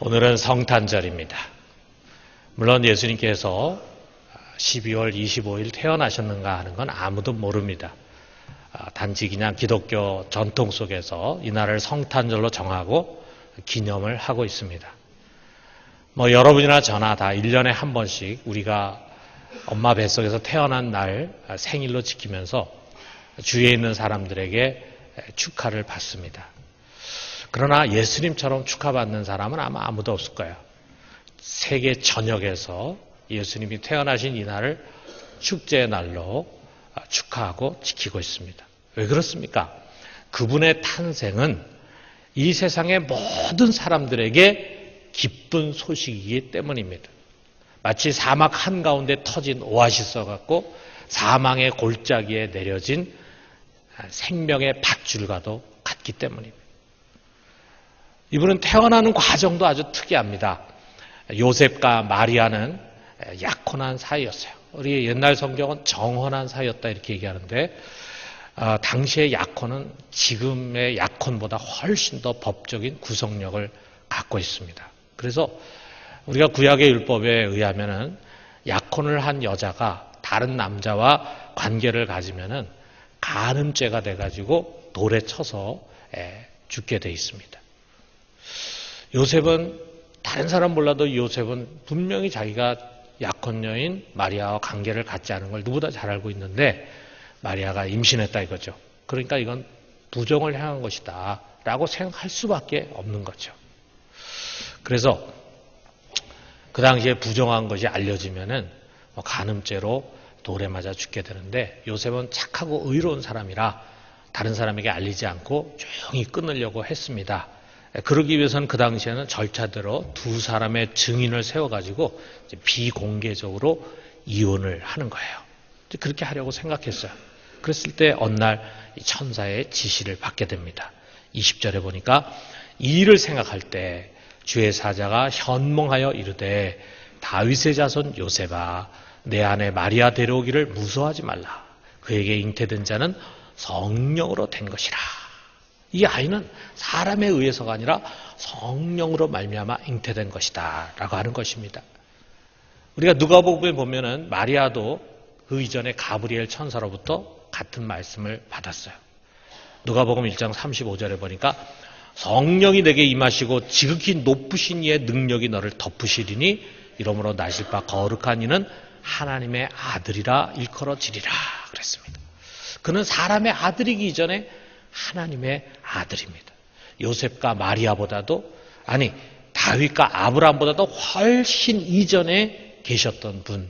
오늘은 성탄절입니다. 물론 예수님께서 12월 25일 태어나셨는가 하는 건 아무도 모릅니다. 아, 단지 그냥 기독교 전통 속에서 이날을 성탄절로 정하고 기념을 하고 있습니다. 뭐 여러분이나 저나 다 1년에 한 번씩 우리가 엄마 뱃속에서 태어난 날 생일로 지키면서 주위에 있는 사람들에게 축하를 받습니다. 그러나 예수님처럼 축하받는 사람은 아마 아무도 없을 거예요. 세계 전역에서 예수님이 태어나신 이날을 축제의 날로 축하하고 지키고 있습니다. 왜 그렇습니까? 그분의 탄생은 이 세상의 모든 사람들에게 기쁜 소식이기 때문입니다. 마치 사막 한가운데 터진 오아시스 같고 사망의 골짜기에 내려진 생명의 밧줄과도 같기 때문입니다. 이분은 태어나는 과정도 아주 특이합니다. 요셉과 마리아는 약혼한 사이였어요. 우리 옛날 성경은 정혼한 사이였다 이렇게 얘기하는데 어, 당시의 약혼은 지금의 약혼보다 훨씬 더 법적인 구속력을 갖고 있습니다. 그래서 우리가 구약의 율법에 의하면은 약혼을 한 여자가 다른 남자와 관계를 가지면은 간음죄가 돼가지고 돌에 쳐서 죽게 돼 있습니다. 요셉은 다른 사람 몰라도 요셉은 분명히 자기가 약혼 여인 마리아와 관계를 갖지 않은 걸 누구보다 잘 알고 있는데 마리아가 임신했다 이거죠. 그러니까 이건 부정을 향한 것이다 라고 생각할 수밖에 없는 거죠. 그래서 그 당시에 부정한 것이 알려지면은 뭐 간음죄로 돌에 맞아 죽게 되는데 요셉은 착하고 의로운 사람이라 다른 사람에게 알리지 않고 조용히 끊으려고 했습니다. 그러기 위해서는 그 당시에는 절차대로 두 사람의 증인을 세워가지고 비공개적으로 이혼을 하는 거예요. 그렇게 하려고 생각했어요. 그랬을 때 어느 날 천사의 지시를 받게 됩니다. 20절에 보니까 이 일을 생각할 때 주의 사자가 현몽하여 이르되 다윗의 자손 요셉아 내 안에 마리아 데려오기를 무서워하지 말라. 그에게 잉태된 자는 성령으로 된 것이라. 이 아이는 사람에 의해서가 아니라 성령으로 말미암아 잉태된 것이다 라고 하는 것입니다. 우리가 누가복음에 보면은 마리아도 그 이전에 가브리엘 천사로부터 같은 말씀을 받았어요. 누가복음 1장 35절에 보니까 성령이 내게 임하시고 지극히 높으신 이의 능력이 너를 덮으시리니 이러므로 나실 바 거룩한 이는 하나님의 아들이라 일컬어지리라 그랬습니다. 그는 사람의 아들이기 이전에 하나님의 아들입니다. 요셉과 마리아보다도 아니 다윗과 아브라함보다도 훨씬 이전에 계셨던 분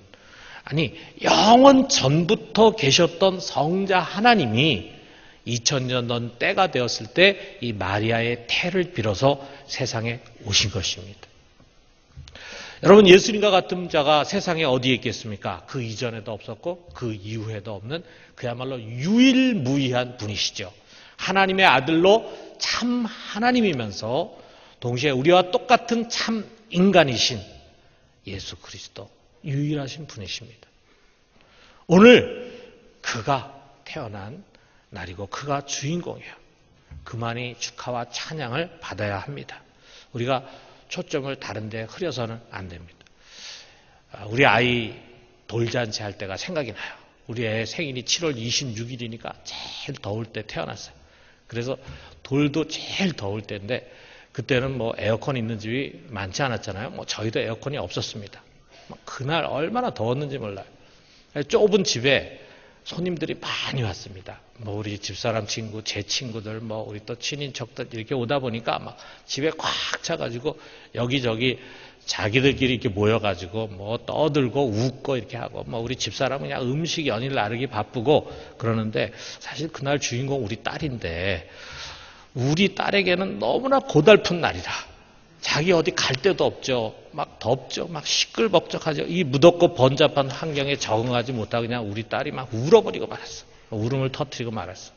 아니 영원 전부터 계셨던 성자 하나님이 2000년 전 때가 되었을 때 이 마리아의 태를 빌어서 세상에 오신 것입니다. 여러분 예수님과 같은 자가 세상에 어디에 있겠습니까? 그 이전에도 없었고 그 이후에도 없는 그야말로 유일무이한 분이시죠. 하나님의 아들로 참 하나님이면서 동시에 우리와 똑같은 참 인간이신 예수 그리스도 유일하신 분이십니다. 오늘 그가 태어난 날이고 그가 주인공이에요. 그만이 축하와 찬양을 받아야 합니다. 우리가 초점을 다른 데 흐려서는 안 됩니다. 아, 우리 아이 돌잔치 할 때가 생각이 나요. 우리 애 생일이 7월 26일이니까 제일 더울 때 태어났어요. 그래서 돌도 제일 더울 때인데 그때는 뭐 에어컨 있는 집이 많지 않았잖아요. 뭐 저희도 에어컨이 없었습니다. 그날 얼마나 더웠는지 몰라요. 좁은 집에 손님들이 많이 왔습니다. 뭐 우리 집사람 친구, 제 친구들, 뭐 우리 또 친인척들 이렇게 오다 보니까 막 집에 꽉 차가지고 여기저기 자기들끼리 이렇게 모여가지고 뭐 떠들고 웃고 이렇게 하고 뭐 우리 집사람은 그냥 음식 연일 나르기 바쁘고 그러는데 사실 그날 주인공 우리 딸인데 우리 딸에게는 너무나 고달픈 날이라 자기 어디 갈 데도 없죠. 막 덥죠. 막 시끌벅적하죠. 이 무덥고 번잡한 환경에 적응하지 못하고 그냥 우리 딸이 막 울어버리고 말았어. 울음을 터트리고 말았어.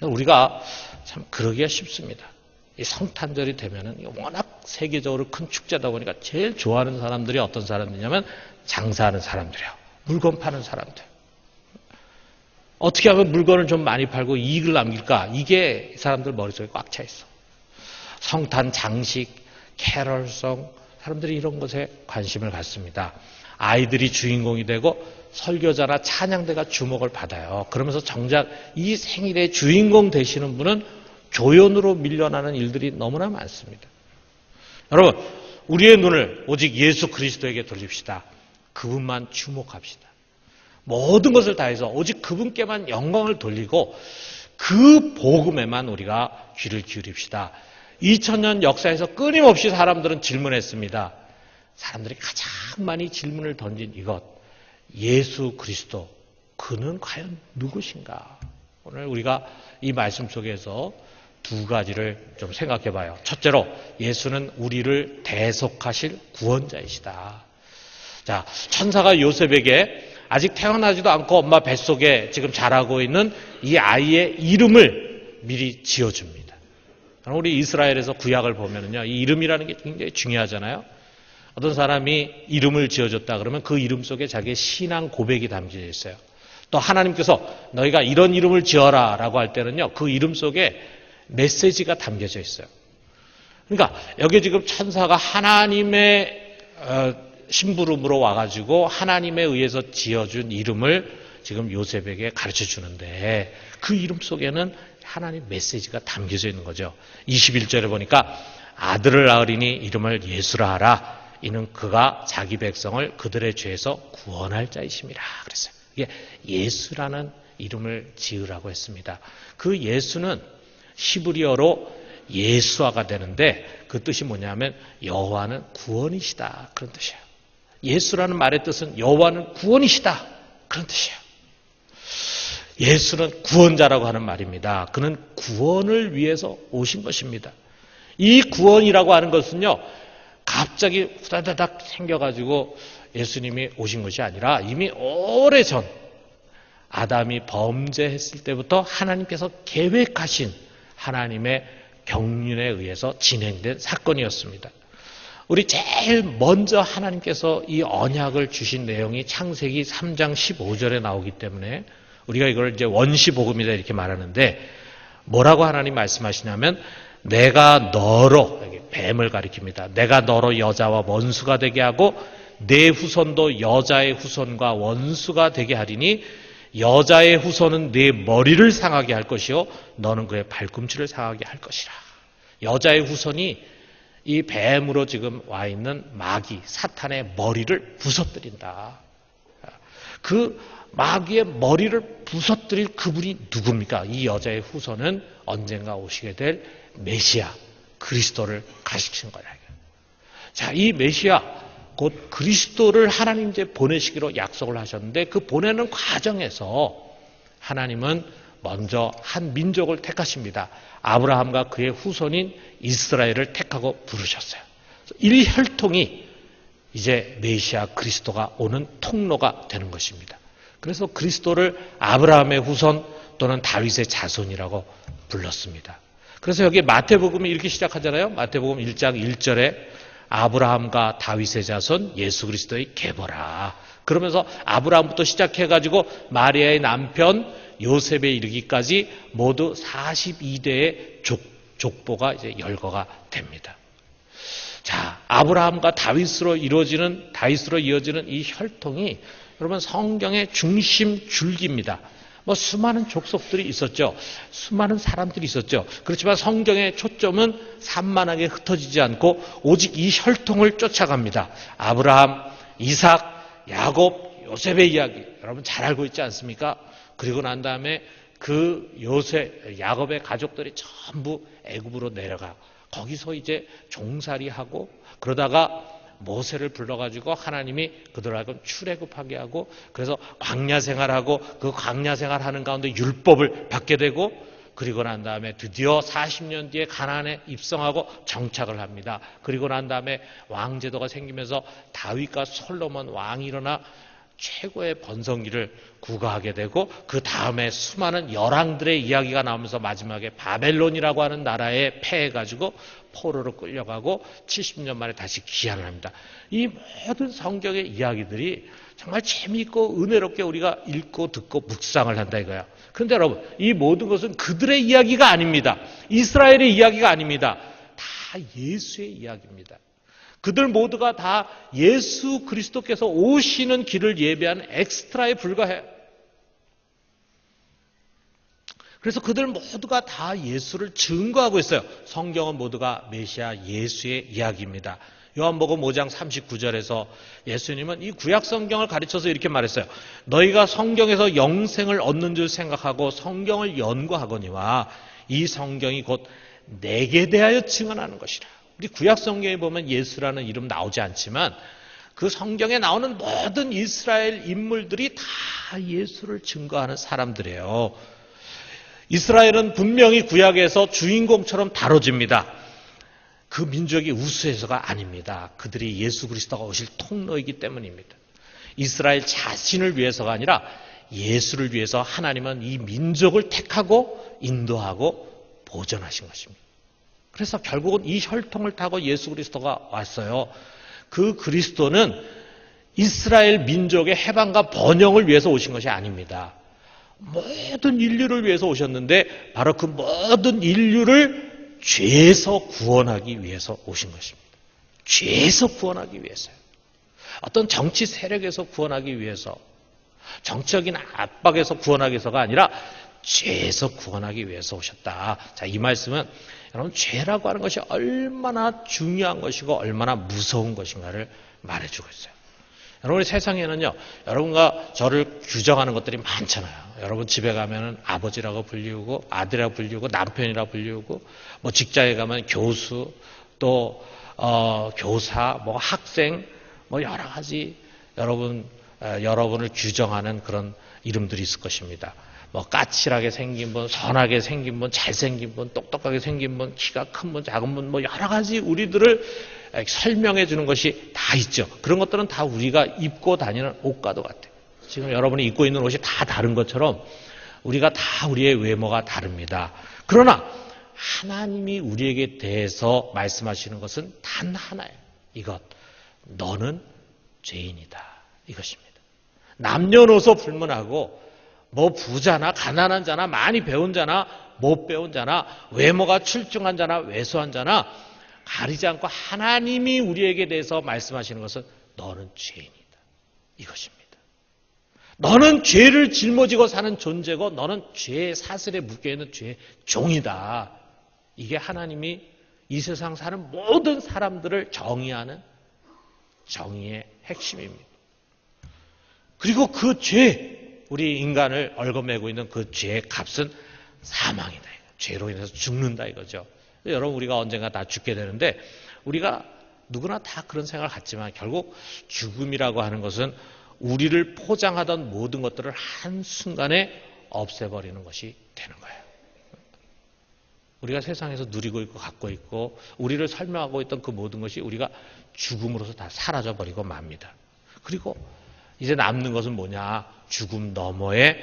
우리가 참 그러기가 쉽습니다. 이 성탄절이 되면은 워낙 세계적으로 큰 축제다 보니까 제일 좋아하는 사람들이 어떤 사람들이냐면 장사하는 사람들이에요. 물건 파는 사람들. 어떻게 하면 물건을 좀 많이 팔고 이익을 남길까? 이게 사람들 머릿속에 꽉 차 있어. 성탄 장식, 캐럴송, 사람들이 이런 것에 관심을 갖습니다. 아이들이 주인공이 되고 설교자나 찬양대가 주목을 받아요. 그러면서 정작 이 생일의 주인공 되시는 분은 조연으로 밀려나는 일들이 너무나 많습니다. 여러분, 우리의 눈을 오직 예수 그리스도에게 돌립시다. 그분만 주목합시다. 모든 것을 다해서 오직 그분께만 영광을 돌리고 그 복음에만 우리가 귀를 기울입시다. 2000년 역사에서 끊임없이 사람들은 질문했습니다. 사람들이 가장 많이 질문을 던진 이것. 예수 그리스도. 그는 과연 누구신가? 오늘 우리가 이 말씀 속에서 두 가지를 좀 생각해 봐요. 첫째로, 예수는 우리를 대속하실 구원자이시다. 자, 천사가 요셉에게 아직 태어나지도 않고 엄마 뱃속에 지금 자라고 있는 이 아이의 이름을 미리 지어줍니다. 우리 이스라엘에서 구약을 보면은요, 이 이름이라는 게 굉장히 중요하잖아요. 어떤 사람이 이름을 지어줬다 그러면 그 이름 속에 자기의 신앙 고백이 담겨져 있어요. 또 하나님께서 너희가 이런 이름을 지어라 라고 할 때는요, 그 이름 속에 메시지가 담겨져 있어요. 그러니까 여기 지금 천사가 하나님의 어, 심부름으로 와가지고 하나님에 의해서 지어준 이름을 지금 요셉에게 가르쳐 주는데 그 이름 속에는 하나님 메시지가 담겨져 있는 거죠. 21절에 보니까 아들을 낳으리니 이름을 예수라 하라. 이는 그가 자기 백성을 그들의 죄에서 구원할 자이심이라 그랬어요. 이게 예수라는 이름을 지으라고 했습니다. 그 예수는 히브리어로 예수아가 되는데 그 뜻이 뭐냐면 여호와는 구원이시다 그런 뜻이에요. 예수라는 말의 뜻은 여호와는 구원이시다 그런 뜻이에요. 예수는 구원자라고 하는 말입니다. 그는 구원을 위해서 오신 것입니다. 이 구원이라고 하는 것은요, 갑자기 후다다닥 생겨가지고 예수님이 오신 것이 아니라 이미 오래 전 아담이 범죄했을 때부터 하나님께서 계획하신 하나님의 경륜에 의해서 진행된 사건이었습니다. 우리 제일 먼저 하나님께서 이 언약을 주신 내용이 창세기 3장 15절에 나오기 때문에 우리가 이걸 이제 원시 복음이다 이렇게 말하는데 뭐라고 하나님 말씀하시냐면 내가 너로 뱀을 가리킵니다. 내가 너로 여자와 원수가 되게 하고 내 후손도 여자의 후손과 원수가 되게 하리니 여자의 후손은 네 머리를 상하게 할 것이요 너는 그의 발꿈치를 상하게 할 것이라. 여자의 후손이 이 뱀으로 지금 와 있는 마귀 사탄의 머리를 부서뜨린다. 그 마귀의 머리를 부서뜨릴 그분이 누굽니까? 이 여자의 후손은 언젠가 오시게 될 메시아 그리스도를 가르치는 거야. 자, 이 메시아 곧 그리스도를 하나님 이제 보내시기로 약속을 하셨는데 그 보내는 과정에서 하나님은 먼저 한 민족을 택하십니다. 아브라함과 그의 후손인 이스라엘을 택하고 부르셨어요. 이 혈통이 이제 메시아 그리스도가 오는 통로가 되는 것입니다. 그래서 그리스도를 아브라함의 후손 또는 다윗의 자손이라고 불렀습니다. 그래서 여기 마태복음이 이렇게 시작하잖아요. 마태복음 1장 1절에 아브라함과 다윗의 자손 예수 그리스도의 계보라. 그러면서 아브라함부터 시작해가지고 마리아의 남편 요셉에 이르기까지 모두 42대의 족, 족보가 이제 열거가 됩니다. 자, 아브라함과 다윗으로 이루어지는, 다윗으로 이어지는 이 혈통이 여러분 성경의 중심 줄기입니다. 뭐 수많은 족속들이 있었죠. 수많은 사람들이 있었죠. 그렇지만 성경의 초점은 산만하게 흩어지지 않고 오직 이 혈통을 쫓아갑니다. 아브라함, 이삭, 야곱, 요셉의 이야기. 여러분 잘 알고 있지 않습니까? 그리고 난 다음에 그 요셉, 야곱의 가족들이 전부 애굽으로 내려가. 거기서 이제 종살이하고 그러다가 모세를 불러가지고 하나님이 그들하고 출애굽하게 하고 그래서 광야 생활하고 그 광야 생활하는 가운데 율법을 받게 되고 그리고 난 다음에 드디어 40년 뒤에 가나안에 입성하고 정착을 합니다. 그리고 난 다음에 왕제도가 생기면서 다윗과 솔로몬 왕이 일어나 최고의 번성기를 구가하게 되고 그 다음에 수많은 열왕들의 이야기가 나오면서 마지막에 바벨론이라고 하는 나라에 패해가지고 포로로 끌려가고 70년 만에 다시 귀환을 합니다. 이 모든 성경의 이야기들이 정말 재미있고 은혜롭게 우리가 읽고 듣고 묵상을 한다 이거야. 그런데 여러분 이 모든 것은 그들의 이야기가 아닙니다. 이스라엘의 이야기가 아닙니다. 다다 예수의 이야기입니다. 그들 모두가 다 예수 그리스도께서 오시는 길을 예배한 엑스트라에 불과해요. 그래서 그들 모두가 다 예수를 증거하고 있어요. 성경은 모두가 메시아 예수의 이야기입니다. 요한복음 5장 39절에서 예수님은 이 구약 성경을 가르쳐서 이렇게 말했어요. 너희가 성경에서 영생을 얻는 줄 생각하고 성경을 연구하거니와 이 성경이 곧 내게 대하여 증언하는 것이라. 우리 구약 성경에 보면 예수라는 이름 나오지 않지만 그 성경에 나오는 모든 이스라엘 인물들이 다 예수를 증거하는 사람들이에요. 이스라엘은 분명히 구약에서 주인공처럼 다뤄집니다. 그 민족이 우수해서가 아닙니다. 그들이 예수 그리스도가 오실 통로이기 때문입니다. 이스라엘 자신을 위해서가 아니라 예수를 위해서 하나님은 이 민족을 택하고 인도하고 보존하신 것입니다. 그래서 결국은 이 혈통을 타고 예수 그리스도가 왔어요. 그 그리스도는 이스라엘 민족의 해방과 번영을 위해서 오신 것이 아닙니다. 모든 인류를 위해서 오셨는데 바로 그 모든 인류를 죄에서 구원하기 위해서 오신 것입니다. 죄에서 구원하기 위해서요. 어떤 정치 세력에서 구원하기 위해서, 정치적인 압박에서 구원하기 위해서가 아니라 죄에서 구원하기 위해서 오셨다. 자, 이 말씀은 여러분 죄라고 하는 것이 얼마나 중요한 것이고 얼마나 무서운 것인가를 말해주고 있어요. 여러분 세상에는요, 여러분과 저를 규정하는 것들이 많잖아요. 여러분 집에 가면은 아버지라고 불리우고 아들이라고 불리우고 남편이라고 불리우고 뭐 직장에 가면 교수 또 어, 교사 뭐 학생 뭐 여러 가지 여러분 어, 여러분을 규정하는 그런 이름들이 있을 것입니다. 뭐 까칠하게 생긴 분, 선하게 생긴 분, 잘생긴 분, 똑똑하게 생긴 분, 키가 큰 분, 작은 분, 뭐 여러 가지 우리들을 설명해 주는 것이 다 있죠. 그런 것들은 다 우리가 입고 다니는 옷과도 같아요. 지금 여러분이 입고 있는 옷이 다 다른 것처럼 우리가 다 우리의 외모가 다릅니다. 그러나 하나님이 우리에게 대해서 말씀하시는 것은 단 하나예요. 이것. 너는 죄인이다. 이것입니다. 남녀노소 불문하고 뭐 부자나 가난한 자나 많이 배운 자나 못 배운 자나 외모가 출중한 자나 왜소한 자나 가리지 않고 하나님이 우리에게 대해서 말씀하시는 것은 너는 죄인이다. 이것입니다. 너는 죄를 짊어지고 사는 존재고 너는 죄의 사슬에 묶여 있는 죄의 종이다. 이게 하나님이 이 세상 사는 모든 사람들을 정의하는 정의의 핵심입니다. 그리고 그 죄, 우리 인간을 얽어매고 있는 그 죄의 값은 사망이다. 죄로 인해서 죽는다 이거죠. 여러분 우리가 언젠가 다 죽게 되는데 우리가 누구나 다 그런 생각을 갖지만 결국 죽음이라고 하는 것은 우리를 포장하던 모든 것들을 한순간에 없애버리는 것이 되는 거예요. 우리가 세상에서 누리고 있고 갖고 있고 우리를 설명하고 있던 그 모든 것이 우리가 죽음으로서 다 사라져버리고 맙니다. 그리고 이제 남는 것은 뭐냐? 죽음 너머에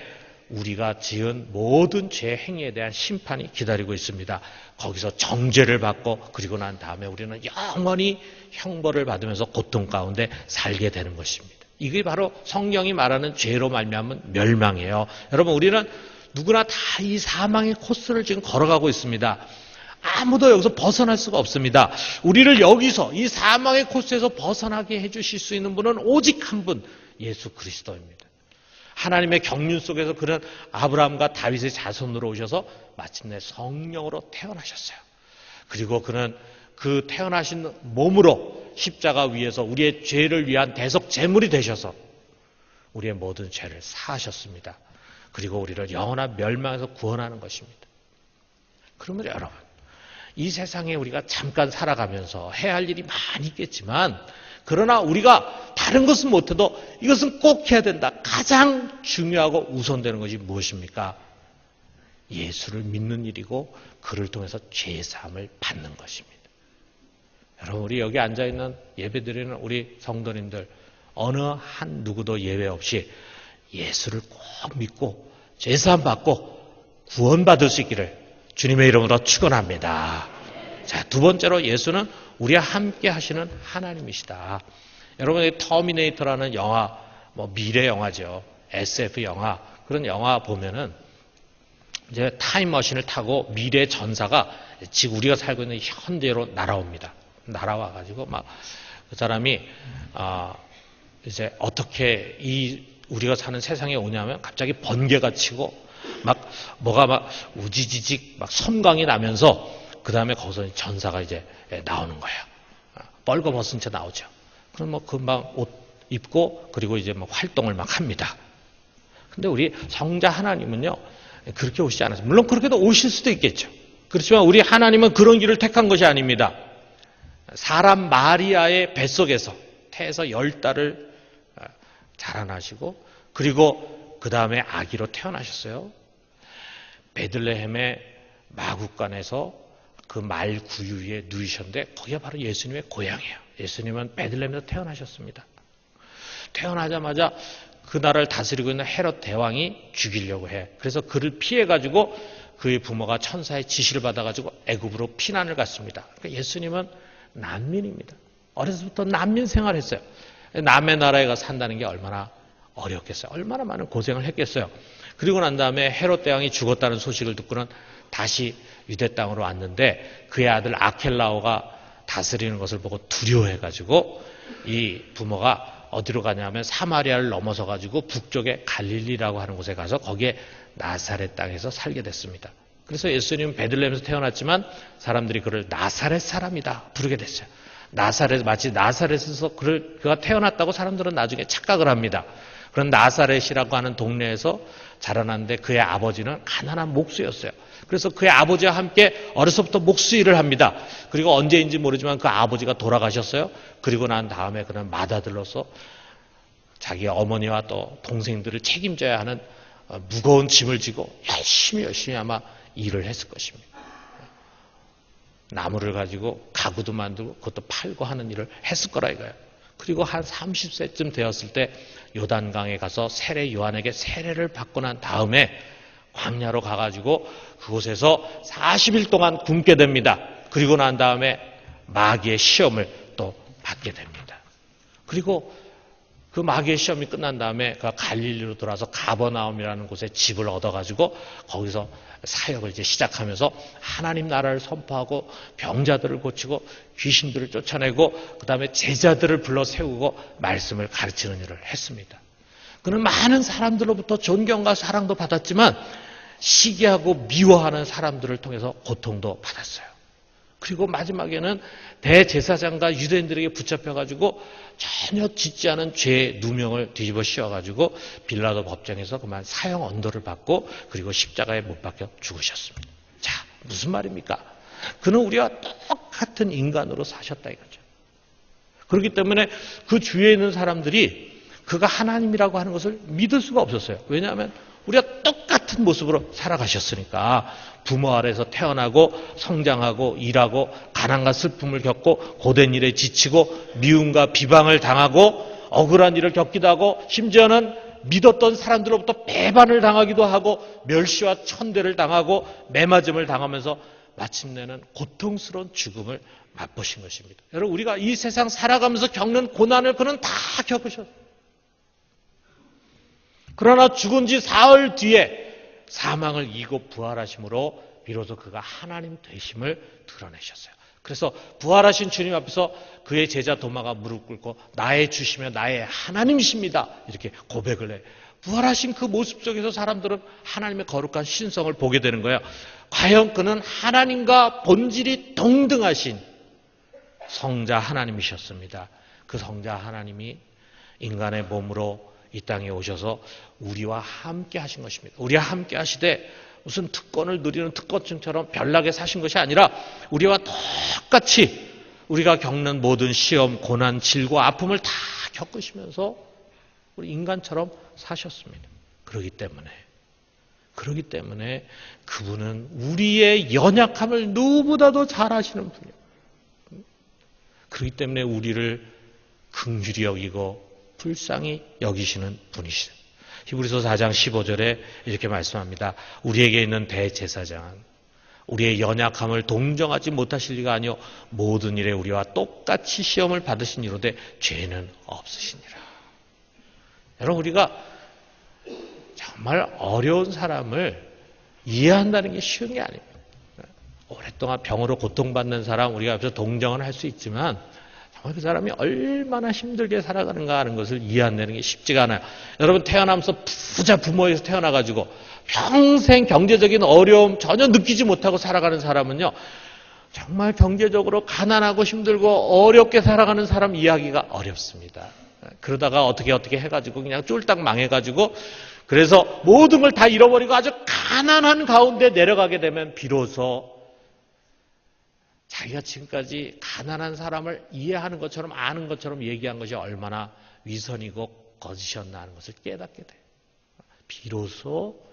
우리가 지은 모든 죄 행위에 대한 심판이 기다리고 있습니다. 거기서 정죄를 받고 그리고 난 다음에 우리는 영원히 형벌을 받으면서 고통 가운데 살게 되는 것입니다. 이게 바로 성경이 말하는 죄로 말미암은 멸망이에요. 여러분 우리는 누구나 다 이 사망의 코스를 지금 걸어가고 있습니다. 아무도 여기서 벗어날 수가 없습니다. 우리를 여기서 이 사망의 코스에서 벗어나게 해주실 수 있는 분은 오직 한 분, 예수 그리스도입니다. 하나님의 경륜 속에서 그런 아브라함과 다윗의 자손으로 오셔서 마침내 성령으로 태어나셨어요. 그리고 그는 그 태어나신 몸으로 십자가 위에서 우리의 죄를 위한 대속 제물이 되셔서 우리의 모든 죄를 사하셨습니다. 그리고 우리를 영원한 멸망에서 구원하는 것입니다. 그러면 여러분, 이 세상에 우리가 잠깐 살아가면서 해야 할 일이 많이 있겠지만 그러나 우리가 다른 것은 못해도 이것은 꼭 해야 된다. 가장 중요하고 우선되는 것이 무엇입니까? 예수를 믿는 일이고 그를 통해서 죄사함을 받는 것입니다. 여러분 우리 여기 앉아 있는 예배드리는 우리 성도님들 어느 한 누구도 예외 없이 예수를 꼭 믿고 죄사함 받고 구원받을 수 있기를 주님의 이름으로 축원합니다. 자, 두 번째로 예수는 우리와 함께 하시는 하나님이시다. 여러분, 터미네이터라는 영화, 뭐 미래 영화죠. SF 영화. 그런 영화 보면은 이제 타임머신을 타고 미래 전사가 지금 우리가 살고 있는 현대로 날아옵니다. 날아와 가지고 막 그 사람이 아 이제 어떻게 이 우리가 사는 세상에 오냐면 갑자기 번개가 치고 막 뭐가 막 우지지직 막 섬광이 나면서 그 다음에 거기서 전사가 이제 나오는 거예요. 아, 뻘거벗은 채 나오죠. 그럼 뭐 금방 옷 입고 그리고 이제 뭐 활동을 막 합니다. 근데 우리 성자 하나님은요 그렇게 오시지 않았어요. 물론 그렇게도 오실 수도 있겠죠. 그렇지만 우리 하나님은 그런 길을 택한 것이 아닙니다. 사람 마리아의 뱃속에서 태에서 열 달을 어, 자라나시고 그리고 그 다음에 아기로 태어나셨어요. 베들레헴의 마국간에서 그 말 구유 위에 누이셨는데 거기가 바로 예수님의 고향이에요. 예수님은 베들레헴에서 태어나셨습니다. 태어나자마자 그 나라를 다스리고 있는 헤롯 대왕이 죽이려고 해. 그래서 그를 피해 가지고 그의 부모가 천사의 지시를 받아 가지고 애굽으로 피난을 갔습니다. 그러니까 예수님은 난민입니다. 어려서부터 난민 생활했어요. 남의 나라에 가 산다는 게 얼마나 어렵겠어요. 얼마나 많은 고생을 했겠어요. 그리고 난 다음에 헤롯 대왕이 죽었다는 소식을 듣고는 다시 유대 땅으로 왔는데 그의 아들 아켈라오가 다스리는 것을 보고 두려워해 가지고 이 부모가 어디로 가냐면 사마리아를 넘어서 가지고 북쪽에 갈릴리라고 하는 곳에 가서 거기에 나사렛 땅에서 살게 됐습니다. 그래서 예수님은 베들레헴에서 태어났지만 사람들이 그를 나사렛 사람이다 부르게 됐어요. 나사렛 마치 나사렛에서 그를 그가 태어났다고 사람들은 나중에 착각을 합니다. 그런 나사렛이라고 하는 동네에서 자라났는데 그의 아버지는 가난한 목수였어요. 그래서 그의 아버지와 함께 어려서부터 목수 일을 합니다. 그리고 언제인지 모르지만 그 아버지가 돌아가셨어요. 그리고 난 다음에 그는 맏아들로서 자기 어머니와 또 동생들을 책임져야 하는 어, 무거운 짐을 지고 열심히 열심히 아마 일을 했을 것입니다. 나무를 가지고 가구도 만들고 그것도 팔고 하는 일을 했을 거라 이거예요. 그리고 한 30세쯤 되었을 때 요단강에 가서 세례 요한에게 세례를 받고 난 다음에 광야로 가가지고 그곳에서 40일 동안 굶게 됩니다. 그리고 난 다음에 마귀의 시험을 또 받게 됩니다. 그리고 그 마귀의 시험이 끝난 다음에 그 갈릴리로 돌아서 가버나움이라는 곳에 집을 얻어가지고 거기서 사역을 이제 시작하면서 하나님 나라를 선포하고 병자들을 고치고 귀신들을 쫓아내고 그 다음에 제자들을 불러 세우고 말씀을 가르치는 일을 했습니다. 그는 많은 사람들로부터 존경과 사랑도 받았지만 시기하고 미워하는 사람들을 통해서 고통도 받았어요. 그리고 마지막에는 대제사장과 유대인들에게 붙잡혀가지고 전혀 짓지 않은 죄 누명을 뒤집어 씌워가지고 빌라도 법정에서 그만 사형 언도를 받고 그리고 십자가에 못 박혀 죽으셨습니다. 자, 무슨 말입니까? 그는 우리와 똑같은 인간으로 사셨다 이거죠. 그렇기 때문에 그 주위에 있는 사람들이 그가 하나님이라고 하는 것을 믿을 수가 없었어요. 왜냐하면 우리가 똑같은 모습으로 살아가셨으니까 부모 아래서 태어나고 성장하고 일하고 가난과 슬픔을 겪고 고된 일에 지치고 미움과 비방을 당하고 억울한 일을 겪기도 하고 심지어는 믿었던 사람들로부터 배반을 당하기도 하고 멸시와 천대를 당하고 매맞음을 당하면서 마침내는 고통스러운 죽음을 맛보신 것입니다. 여러분 우리가 이 세상 살아가면서 겪는 고난을 그는 다 겪으셨어요. 그러나 죽은 지 사흘 뒤에 사망을 이기고 부활하심으로 비로소 그가 하나님 되심을 드러내셨어요. 그래서 부활하신 주님 앞에서 그의 제자 도마가 무릎 꿇고 나의 주시며 나의 하나님이십니다. 이렇게 고백을 해. 부활하신 그 모습 속에서 사람들은 하나님의 거룩한 신성을 보게 되는 거예요. 과연 그는 하나님과 본질이 동등하신 성자 하나님이셨습니다. 그 성자 하나님이 인간의 몸으로 이 땅에 오셔서 우리와 함께 하신 것입니다. 우리와 함께 하시되 무슨 특권을 누리는 특권층처럼 별나게 사신 것이 아니라 우리와 똑같이 우리가 겪는 모든 시험, 고난, 질고 아픔을 다 겪으시면서 우리 인간처럼 사셨습니다. 그러기 때문에 그러기 때문에 그분은 우리의 연약함을 누구보다도 잘 아시는 분이에요. 그렇기 때문에 우리를 긍휼히 여기고 불쌍히 여기시는 분이시죠. 히브리서 4장 15절에 이렇게 말씀합니다. 우리에게 있는 대제사장은 우리의 연약함을 동정하지 못하실 리가 아니요 모든 일에 우리와 똑같이 시험을 받으신 이로되 죄는 없으시니라. 여러분 우리가 정말 어려운 사람을 이해한다는 게 쉬운 게 아닙니다. 오랫동안 병으로 고통받는 사람 우리가 옆에서 동정은 할 수 있지만 그 사람이 얼마나 힘들게 살아가는가 하는 것을 이해하는 게 쉽지가 않아요. 여러분 태어나면서 부자 부모에서 태어나가지고 평생 경제적인 어려움 전혀 느끼지 못하고 살아가는 사람은요. 정말 경제적으로 가난하고 힘들고 어렵게 살아가는 사람 이야기가 어렵습니다. 그러다가 어떻게 어떻게 해가지고 그냥 쫄딱 망해가지고 그래서 모든 걸 다 잃어버리고 아주 가난한 가운데 내려가게 되면 비로소 자기가 지금까지 가난한 사람을 이해하는 것처럼 아는 것처럼 얘기한 것이 얼마나 위선이고 거짓이었나 하는 것을 깨닫게 돼요. 비로소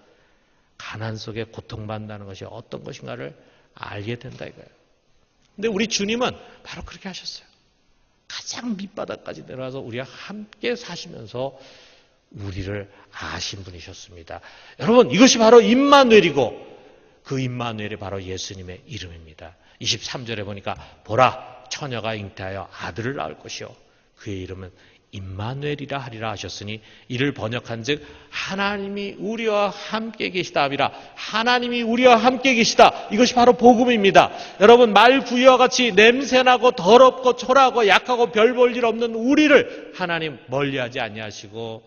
가난 속에 고통받는다는 것이 어떤 것인가를 알게 된다 이거예요. 근데 우리 주님은 바로 그렇게 하셨어요. 가장 밑바닥까지 내려와서 우리와 함께 사시면서 우리를 아신 분이셨습니다. 여러분 이것이 바로 임마누엘이고 그 임마누엘이 바로 예수님의 이름입니다. 23절에 보니까 보라 처녀가 잉태하여 아들을 낳을 것이요. 그의 이름은 임마누엘이라 하리라 하셨으니 이를 번역한즉 하나님이 우리와 함께 계시다 함이라. 하나님이 우리와 함께 계시다. 이것이 바로 복음입니다. 여러분 말 구유와 같이 냄새나고 더럽고 초라하고 약하고 별 볼 일 없는 우리를 하나님 멀리하지 아니하시고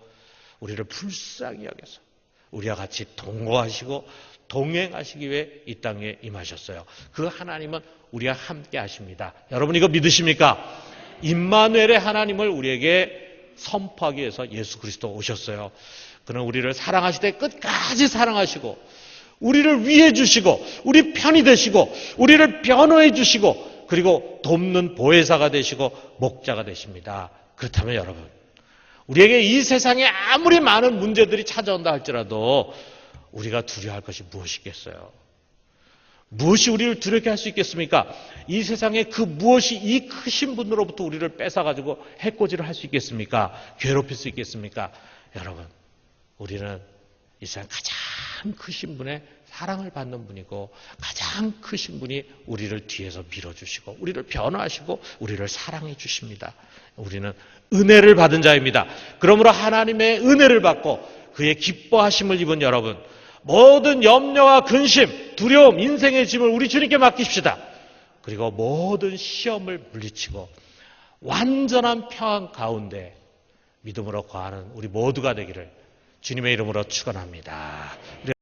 우리를 불쌍히 여겨서 우리와 같이 동거하시고 동행하시기 위해 이 땅에 임하셨어요. 그 하나님은 우리와 함께 하십니다. 여러분 이거 믿으십니까? 임마누엘의 하나님을 우리에게 선포하기 위해서 예수 그리스도 오셨어요. 그는 우리를 사랑하시되 끝까지 사랑하시고 우리를 위해 주시고 우리 편이 되시고 우리를 변호해 주시고 그리고 돕는 보혜사가 되시고 목자가 되십니다. 그렇다면 여러분 우리에게 이 세상에 아무리 많은 문제들이 찾아온다 할지라도 우리가 두려워할 것이 무엇이겠어요? 무엇이 우리를 두렵게 할 수 있겠습니까? 이 세상에 그 무엇이 이 크신 분으로부터 우리를 뺏어가지고 해코지를 할 수 있겠습니까? 괴롭힐 수 있겠습니까? 여러분, 우리는 이 세상 가장 크신 분의 사랑을 받는 분이고 가장 크신 분이 우리를 뒤에서 밀어주시고 우리를 변화하시고 우리를 사랑해 주십니다. 우리는 은혜를 받은 자입니다. 그러므로 하나님의 은혜를 받고 그의 기뻐하심을 입은 여러분 모든 염려와 근심, 두려움, 인생의 짐을 우리 주님께 맡기십시다. 그리고 모든 시험을 물리치고 완전한 평안 가운데 믿음으로 거하는 우리 모두가 되기를 주님의 이름으로 축원합니다.